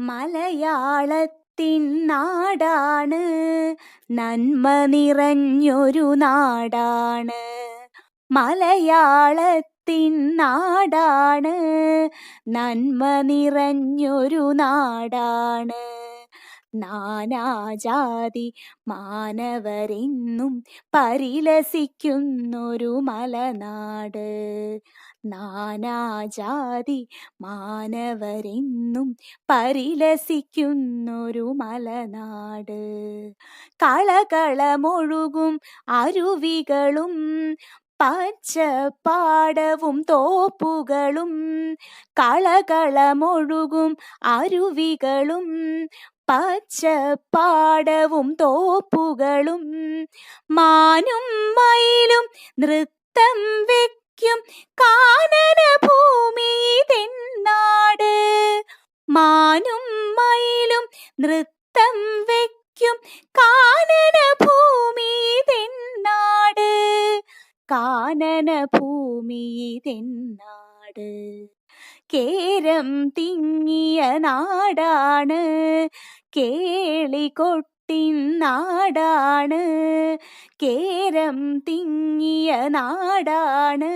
മലയാളത്തിൻ നാടാണ്. നന്മ നിറഞ്ഞൊരു നാടാണ്. മലയാളത്തിൻ നാടാണ്. നന്മ നിറഞ്ഞൊരു നാടാണ്. നാനാജാതി മാനവരെന്നും പരിലസിക്കുന്നൊരു മലനാട്. നാനാജാതി മാനവരെന്നും പരിലസിക്കുന്നൊരു മലനാട്. കളകളമൊഴുകും അരുവികളും പച്ചപ്പാടവും തോപ്പുകളും കളകളമൊഴുകും അരുവികളും പച്ചപ്പാടവും തോപ്പുകളും മാനും മയിലും നൃത്തം വെക്കും കാനന ഭൂമി തെന്നാട്. മാനും മയിലും നൃത്തം വെക്കും കാനന ഭൂമി തെന്നാട്. കാനന ഭൂമി തെന്നാട് കേരം തിങ്ങിയ നാടാണ്. കേളികൊട്ടിൻ നാടാണ്. കേരം തിങ്ങിയ നാടാണ്.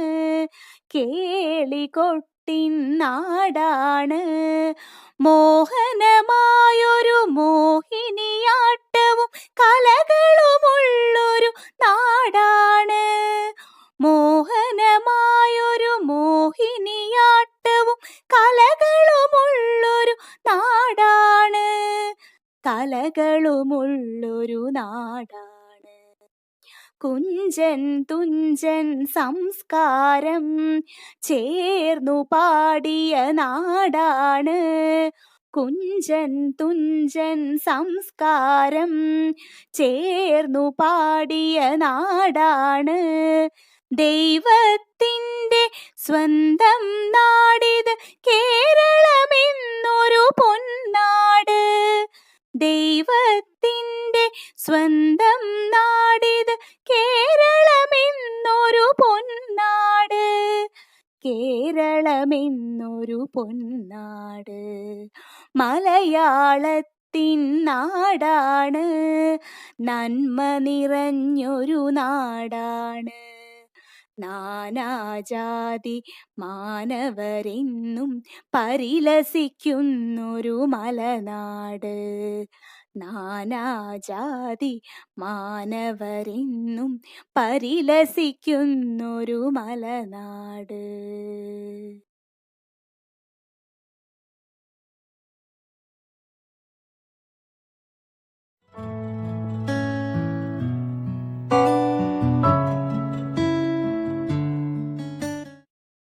കേളികൊട്ടിൻ നാടാണ്. മോഹനമായൊരു മോഹിനിയാട്ടവും കലകളുമുള്ളൊരു നാടാണ് കലകളുമുള്ളൊരു നാടാണ്. കുഞ്ചൻ തുഞ്ചൻ സംസ്കാരം ചേർന്നു പാടിയ നാടാണ്. കുഞ്ചൻ തുഞ്ചൻ സംസ്കാരം ചേർന്നു പാടിയ നാടാണ്. ദൈവത്തിന്റെ സ്വന്തം നാടിത് കേരളമെന്നൊരു ദൈവത്തിന്റെ സ്വന്തം നാടിത് കേരളമെന്നൊരു പൊന്നാട്. കേരളമെന്നൊരു പൊന്നാട്. മലയാളത്തിൻ നാടാണ്. നന്മ നിറഞ്ഞൊരു നാടാണ്. നാനാജാതി മാനവരെന്നും പരിലസിക്കുന്നൊരു മലനാട്. നാനാജാതി മാനവരെന്നും പരിലസിക്കുന്നൊരു മലനാട്.